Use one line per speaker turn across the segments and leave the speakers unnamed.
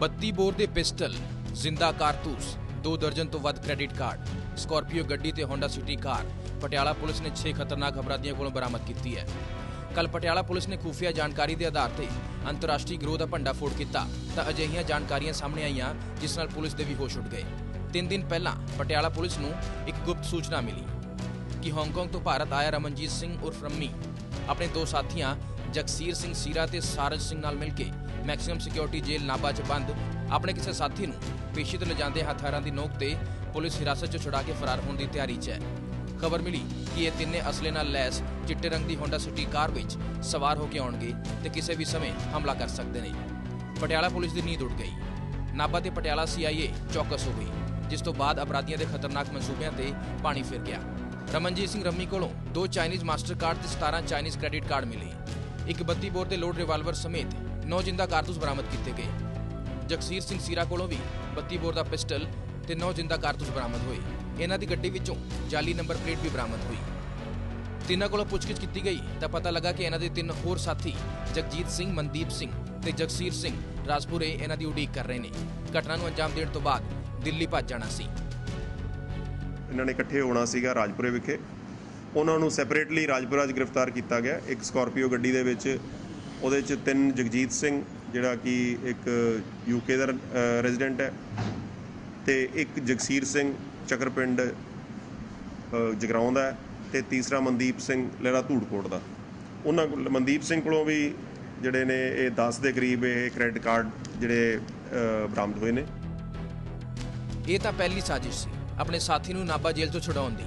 32 bore ਦੇ pistol, ਜ਼ਿੰਦਾ ਕਾਰਤੂਸ 2 ਦਰਜਨ ਤੋਂ ਵੱਧ ਕ੍ਰੈਡਿਟ ਕਾਰਡ ਸਕਾਰਪੀਓ ਗੱਡੀ ਤੇ Honda City car, Patiala police ਨੇ 6 ਖਤਰਨਾਕ ਅਪਰਾਧੀਆਂ ਕੋਲੋਂ ਬਰਾਮਦ ਕੀਤੀ ਹੈ। ਕੱਲ ਪਟਿਆਲਾ ਪੁਲਿਸ ਨੇ ਖੂਫੀਆ ਜਾਣਕਾਰੀ ਦੇ ਆਧਾਰ ਤੇ ਅੰਤਰਰਾਸ਼ਟਰੀ ਗਰੋਹ ਦਾ ਭੰਡਾ ਫੋੜ ਕੀਤਾ, ਤਾਂ ਅਜਿਹੀਆਂ ਜਾਣਕਾਰੀਆਂ ਸਾਹਮਣੇ ਆਈਆਂ, ਜਿਸ ਨਾਲ ਪੁਲਿਸ ਦੇ ਵੀ ਹੋਸ਼ ਉੱਡ ਗਏ। ਤਿੰਨ ਦਿਨ ਪਹਿਲਾਂ ਪਟਿਆਲਾ ਪੁਲਿਸ ਨੂੰ ਇੱਕ ਗੁਪਤ ਸੂਚਨਾ ਮਿਲੀ ਕਿ ਹਾਂਗਕਾਂਗ ਤੋਂ ਭਾਰਤ ਆਇਆ ਰਮਨਜੀਤ ਸਿੰਘ ਉਰਫ ਰੰਮੀ, ਆਪਣੇ ਦੋ ਸਾਥੀਆਂ ਜਗਸੀਰ ਸਿੰਘ ਸੀਰਾ ਤੇ ਸਾਰਜ ਸਿੰਘ ਨਾਲ ਮਿਲ ਕੇ ਮੈਕਸਿਮਮ ਸਿਕਿਉਰਿਟੀ ਜੇਲ੍ਹ ਨਾਭਾ 'ਚ ਬੰਦ। ਆਪਣੇ ਕਿਸੇ ਸਾਥੀ ਨੂੰ ਪੇਸ਼ੀ ਤੇ ਲਿਜਾਂਦੇ ਹਥਿਆਰਾਂ ਦੀ ਨੋਕ ਤੇ ਪੁਲਿਸ ਹਿਰਾਸਤ 'ਚ ਛੁਡਾ ਕੇ ਫਰਾਰ ਹੋਣ ਦੀ ਤਿਆਰੀ 'ਚ ਹੈ। ਖਬਰ ਮਿਲੀ ਕਿ ਇਹ ਤਿੰਨੇ ਅਸਲੇ ਨਾਲ ਲੈਸ ਚਿੱਟੇ ਰੰਗ ਦੀ ਹੋਂਡਾ ਸਿਟੀ ਕਾਰ ਵਿੱਚ ਸਵਾਰ ਹੋ ਕੇ ਆਉਣਗੇ ਤੇ ਕਿਸੇ ਵੀ ਸਮੇਂ ਹਮਲਾ ਕਰ ਸਕਦੇ ਨੇ। ਪਟਿਆਲਾ ਪੁਲਿਸ ਦੀ ਨੀਂਦ ਉੱਡ ਗਈ। ਨਾਭਾ ਤੇ ਪਟਿਆਲਾ ਸੀਆਈਏ ਚੌਕਸ ਹੋ ਗਈ, ਜਿਸ ਤੋਂ ਬਾਅਦ ਅਪਰਾਧੀਆਂ ਦੇ ਖਤਰਨਾਕ ਮਨਸੂਬਿਆਂ ਤੇ ਪਾਣੀ ਫਿਰ ਗਿਆ। ਰਮਨਜੀਤ ਸਿੰਘ ਰੰਮੀ ਕੋਲੋਂ ਦੋ ਚਾਈਨੀਜ਼ ਮਾਸਟਰ ਕਾਰਡ ਤੇ 17 ਚਾਈਨੀਜ਼ ਕ੍ਰੈਡਿਟ ਕਾਰਡ ਮਿਲੇ। ਇੱਕ 32 ਬੋਰ ਦੇ ਲੋਡ ਰਿਵਾਲਵਰ ਸਮੇਤ 9 ਜਿੰਦਾ ਕਾਰਤੂਸ ਬਰਾਮਦ ਕੀਤੇ ਗਏ। ਜਗਸੀਰ ਸਿੰਘ ਸੀਰਾ ਕੋਲੋਂ ਵੀ 32 ਬੋਰ ਦਾ ਪਿਸਟਲ ਤੇ 9 ਜਿੰਦਾ ਕਾਰਤੂਸ ਬਰਾਮਦ ਹੋਏ। ਇਹਨਾਂ ਦੀ ਗੱਡੀ ਵਿੱਚੋਂ ਜਾਲੀ ਨੰਬਰ ਪਲੇਟ ਵੀ ਬਰਾਮਦ ਹੋਈ। ਤਿੰਨਾਂ ਕੋਲੋਂ ਪੁੱਛਗਿੱਛ ਕੀਤੀ ਗਈ ਤਾਂ ਪਤਾ ਲੱਗਾ ਕਿ ਇਹਨਾਂ ਦੇ ਤਿੰਨ ਹੋਰ ਸਾਥੀ ਜਗਜੀਤ ਸਿੰਘ, ਮਨਦੀਪ ਸਿੰਘ ਤੇ ਜਗਸੀਰ ਸਿੰਘ ਰਾਜਪੁਰੇ ਇਹਨਾਂ ਦੀ ਉਡੀਕ ਕਰ ਰਹੇ ਨੇ। ਘਟਨਾ ਨੂੰ ਅੰਜਾਮ ਦੇਣ ਤੋਂ ਬਾਅਦ ਦਿੱਲੀ ਭੱਜ ਜਾਣਾ ਸੀ।
ਇਹਨਾਂ ਨੇ ਇਕੱਠੇ ਹੋਣਾ ਸੀਗਾ ਰਾਜਪੁਰੇ ਵਿਖੇ। ਉਹਨਾਂ ਨੂੰ ਸੈਪਰੇਟਲੀ ਰਾਜਪੁਰਾ 'ਚ ਗ੍ਰਿਫਤਾਰ ਕੀਤਾ ਗਿਆ। ਇੱਕ ਸਕਾਰਪੀਓ ਗੱਡੀ ਦੇ ਵਿੱਚ ਉਹਦੇ 'ਚ ਤਿੰਨ ਜਗਜੀਤ ਸਿੰਘ ਜਿਹੜਾ ਕਿ ਇੱਕ ਯੂਕੇ ਦਾ ਰੈਜ਼ੀਡੈਂਟ ਹੈ ਤੇ ਇੱਕ ਜਗਸੀਰ ਸਿੰਘ ਚੱਕਰਪਿੰਡ ਅ, ਜਗਰਾਉਂ ਦਾ ਤੇ ਤੀਸਰਾ ਮਨਦੀਪ ਸਿੰਘ ਲਹਿਰਾ ਧੂੜਕੋਟ ਦਾ। ਉਹਨਾਂ ਕੋਲ ਮਨਦੀਪ ਸਿੰਘ ਕੋਲੋਂ ਵੀ ਜਿਹੜੇ ਨੇ ਇਹ 10 ਦੇ ਕਰੀਬ ਇਹ ਕ੍ਰੈਡਿਟ ਕਾਰਡ ਜਿਹੜੇ ਬਰਾਮਦ ਹੋਏ ਨੇ।
ਇਹ ਤਾਂ ਪਹਿਲੀ ਸਾਜ਼ਿਸ਼ ਸੀ। ਆਪਣੇ ਸਾਥੀ ਨੂੰ ਨਾਭਾ ਜੇਲ੍ਹ ਤੋਂ ਛੁਡਾਉਣ ਦੀ।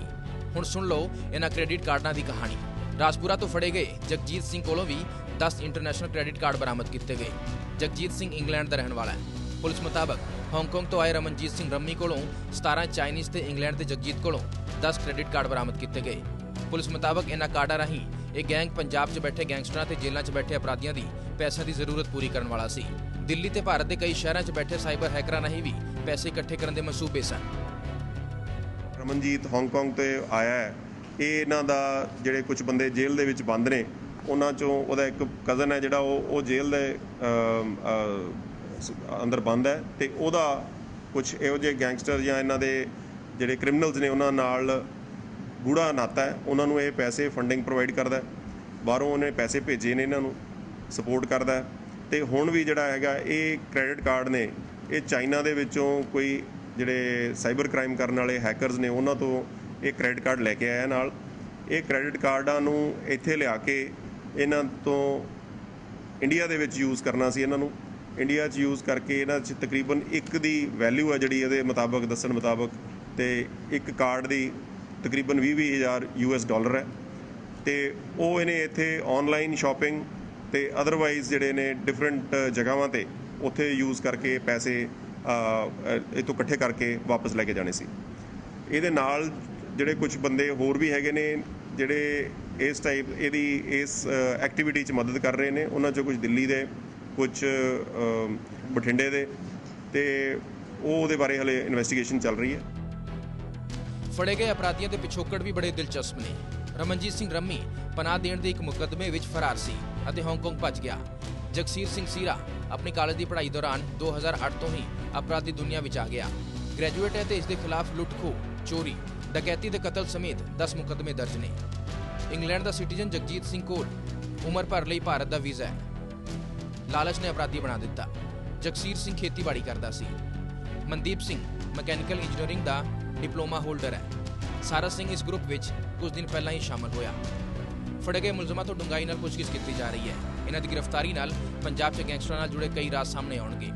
ਹੁਣ ਸੁਣ ਲਓ ਇਹਨਾਂ ਕ੍ਰੈਡਿਟ ਕਾਰਡਾਂ ਦੀ ਕਹਾਣੀ। ਰਾਜਪੁਰਾ ਤੋਂ ਫੜੇ ਗਏ ਜਗਜੀਤ ਸਿੰਘ ਕੋਲੋਂ ਵੀ 10 ਇੰਟਰਨੈਸ਼ਨਲ ਕ੍ਰੈਡਿਟ ਕਾਰਡ ਬਰਾਮਦ ਕੀਤੇ ਗਏ। ਜਗਜੀਤ ਸਿੰਘ ਇੰਗਲੈਂਡ ਦਾ ਰਹਿਣ ਵਾਲਾ ਹੈ। ਪੁਲਿਸ ਮੁਤਾਬਕ ਹਾਂਗਕਾਂਗ ਤੋਂ ਆਏ ਰਮਨਜੀਤ ਸਿੰਘ ਰੰਮੀ ਕੋਲੋਂ 17 ਚਾਈਨੀਜ਼ ਤੇ ਇੰਗਲੈਂਡ ਦੇ ਜਗਜੀਤ ਕੋਲੋਂ 10 ਕ੍ਰੈਡਿਟ ਕਾਰਡ ਬਰਾਮਦ ਕੀਤੇ ਗਏ। ਪੁਲਿਸ ਮੁਤਾਬਕ ਇਹਨਾਂ ਕਾਰਡਾਂ ਰਾਹੀਂ ਇਹ ਗੈਂਗ ਪੰਜਾਬ 'ਚ ਬੈਠੇ ਗੈਂਗਸਟਰਾਂ ਤੇ ਜੇਲ੍ਹਾਂ 'ਚ ਬੈਠੇ ਅਪਰਾਧੀਆਂ ਦੀ ਪੈਸਿਆਂ ਦੀ ਜ਼ਰੂਰਤ ਪੂਰੀ ਕਰਨ ਵਾਲਾ ਸੀ। ਦਿੱਲੀ ਤੇ ਭਾਰਤ ਦੇ ਕਈ ਸ਼ਹਿਰਾਂ 'ਚ ਬੈਠੇ ਸਾਈਬਰ ਹੈਕਰਾਂ ਰਾਹੀਂ ਵੀ ਪੈਸੇ ਇਕੱਠੇ ਕਰਨ ਦੇ ਮਨਸੂਬੇ ਸਨ।
ਰਮਨਜੀਤ ਹਾਂਗਕਾਂਗ ਤੇ ਆਇਆ ਹੈ। ਇਹ ਇਹਨਾਂ ਦਾ ਜਿਹੜੇ ਕੁਝ ਬੰਦੇ ਜੇਲ੍ਹ ਦੇ ਵਿੱਚ ਬੰਦ ਨੇ ਉਹਨਾਂ ਚੋਂ ਉਹਦਾ ਇੱਕ ਕਜ਼ਨ ਹੈ ਜਿਹੜਾ ਉਹ ਉਹ ਜੇਲ੍ਹ ਦੇ ਅੰਦਰ ਬੰਦ ਹੈ ਤੇ ਉਹਦਾ ਕੁਝ ਇਹੋ ਜਿਹੇ ਗੈਂਗਸਟਰ ਜਾਂ ਇਹਨਾਂ ਦੇ ਜਿਹੜੇ ਕ੍ਰਿਮੀਨਲਸ ਨੇ ਉਹਨਾਂ ਨਾਲ ਗੂੜਾ ਨਾਤਾ ਹੈ, ਉਹਨਾਂ ਨੂੰ ਇਹ ਪੈਸੇ ਫੰਡਿੰਗ ਪ੍ਰੋਵਾਈਡ ਕਰਦਾ ਹੈ। ਬਾਹਰੋਂ ਉਹਨੇ ਪੈਸੇ ਭੇਜੇ ਨੇ ਇਹਨਾਂ ਨੂੰ ਸਪੋਰਟ ਕਰਦਾ ਹੈ। ਤੇ ਹੁਣ ਵੀ ਜਿਹੜਾ ਹੈਗਾ, ਇਹ ਕ੍ਰੈਡਿਟ ਕਾਰਡ ਨੇ, ਇਹ ਚਾਈਨਾ ਦੇ ਵਿੱਚੋਂ ਕੋਈ ਜਿਹੜੇ ਸਾਈਬਰ ਕ੍ਰਾਈਮ ਕਰਨ ਵਾਲੇ ਹੈਕਰਸ ਨੇ, ਉਹਨਾਂ ਤੋਂ ਇਹ ਕ੍ਰੈਡਿਟ ਕਾਰਡ ਲੈ ਕੇ ਆਇਆ ਨਾਲ। ਇਹ ਕ੍ਰੈਡਿਟ ਕਾਰਡਾਂ ਨੂੰ ਇੱਥੇ ਲਿਆ ਕੇ ਇਹਨਾਂ ਤੋਂ ਇੰਡੀਆ ਦੇ ਵਿੱਚ ਯੂਜ਼ ਕਰਨਾ ਸੀ ਇਹਨਾਂ ਨੂੰ। ਇੰਡੀਆ 'ਚ ਯੂਜ਼ ਕਰਕੇ ਇਹਨਾਂ 'ਚ ਤਕਰੀਬਨ ਇੱਕ ਦੀ ਵੈਲਿਊ ਆ ਜਿਹੜੀ ਇਹਦੇ ਮੁਤਾਬਕ, ਦੱਸਣ ਮੁਤਾਬਕ ਤੇ ਇੱਕ ਕਾਰਡ ਦੀ ਤਕਰੀਬਨ 20 ਹਜ਼ਾਰ ਯੂਐਸ ਡਾਲਰ ਹੈ। ਤੇ ਉਹ ਇਹਨੇ ਇੱਥੇ ਆਨਲਾਈਨ ਸ਼ਾਪਿੰਗ ਤੇ ਅਦਰਵਾਈਜ਼ ਜਿਹੜੇ ਨੇ ਡਿਫਰੈਂਟ ਜਗ੍ਹਾਵਾਂ ਤੇ ਉੱਥੇ ਯੂਜ਼ ਕਰਕੇ ਪੈਸੇ ਇਹ ਤੋਂ ਇਕੱਠੇ ਕਰਕੇ ਵਾਪਸ ਲੈ ਕੇ ਜਾਣੇ ਸੀ। ਇਹਦੇ ਨਾਲ ਜਿਹੜੇ ਕੁਝ ਬੰਦੇ ਹੋਰ ਵੀ ਹੈਗੇ ਨੇ ਜਿਹੜੇ ਇਸ ਟਾਈਪ ਇਹਦੀ ਇਸ ਐਕਟੀਵਿਟੀ 'ਚ ਮਦਦ ਕਰ ਰਹੇ ਨੇ, ਉਹਨਾਂ 'ਚੋਂ ਕੁਝ ਦਿੱਲੀ ਦੇ, ਕੁਝ ਬਠਿੰਡੇ ਦੇ ਤੇ ਉਹ ਉਹਦੇ ਬਾਰੇ ਹਲੇ ਇਨਵੈਸਟੀਗੇਸ਼ਨ ਚੱਲ ਰਹੀ ਹੈ।
ਫੜੇ ਗਏ ਅਪਰਾਧੀਆਂ ਦੇ ਪਿਛੋਕੜ ਵੀ ਬੜੇ ਦਿਲਚਸਪ ਨੇ। ਰਮਨਜੀਤ ਸਿੰਘ ਰੰਮੀ ਪਨਾਹ ਦੇਣ ਦੇ ਇੱਕ ਮੁਕੱਦਮੇ ਵਿੱਚ ਫਰਾਰ ਸੀ ਅਤੇ ਹਾਂਗਕਾਂਗ ਭੱਜ ਗਿਆ। ਜਗਸੀਰ ਸਿੰਘ ਸੀਰਾ ਆਪਣੀ ਕਾਲਜ ਦੀ ਪੜ੍ਹਾਈ ਦੌਰਾਨ 2008 ਤੋਂ ਹੀ ਅਪਰਾਧੀ ਦੁਨੀਆ ਵਿੱਚ ਆ ਗਿਆ। ਗ੍ਰੈਜੂਏਟ ਹੈ ਤੇ ਇਸ ਦੇ ਖਿਲਾਫ ਲੁੱਟ-ਖੋਹ, ਚੋਰੀ ਡਕੈਤੀ ਦੇ ਕਤਲ ਸਮੇਤ 10 ਮੁਕੱਦਮੇ ਦਰਜ ਨੇ। ਇੰਗਲੈਂਡ ਦਾ ਸਿਟੀਜ਼ਨ ਜਗਜੀਤ ਸਿੰਘ ਕੋਲ ਉਮਰ ਭਰ ਲਈ ਭਾਰਤ ਦਾ ਵੀਜ਼ਾ ਹੈ। ਲਾਲਚ ਨੇ ਅਪਰਾਧੀ ਬਣਾ ਦਿੱਤਾ। ਜਗਸੀਰ ਸਿੰਘ ਖੇਤੀਬਾੜੀ ਕਰਦਾ ਸੀ। ਮਨਦੀਪ ਸਿੰਘ ਮਕੈਨੀਕਲ ਇੰਜੀਨੀਅਰਿੰਗ ਦਾ ਡਿਪਲੋਮਾ ਹੋਲਡਰ ਹੈ। ਸਾਰਾ ਸਿੰਘ ਇਸ ਗਰੁੱਪ ਵਿੱਚ ਕੁਝ ਦਿਨ ਪਹਿਲਾਂ ਹੀ ਸ਼ਾਮਲ ਹੋਇਆ। ਫੜੇ ਗਏ ਮੁਲਜ਼ਮਾਂ ਤੋਂ ਡੂੰਘਾਈ ਨਾਲ ਪੁੱਛਗਿੱਛ ਕੀਤੀ ਜਾ ਰਹੀ ਹੈ। ਇਹਨਾਂ ਦੀ ਗ੍ਰਿਫਤਾਰੀ ਨਾਲ ਪੰਜਾਬ 'ਚ ਗੈਂਗਸਟਰਾਂ ਨਾਲ ਜੁੜੇ ਕਈ ਰਾਜ਼ ਸਾਹਮਣੇ ਆਉਣਗੇ।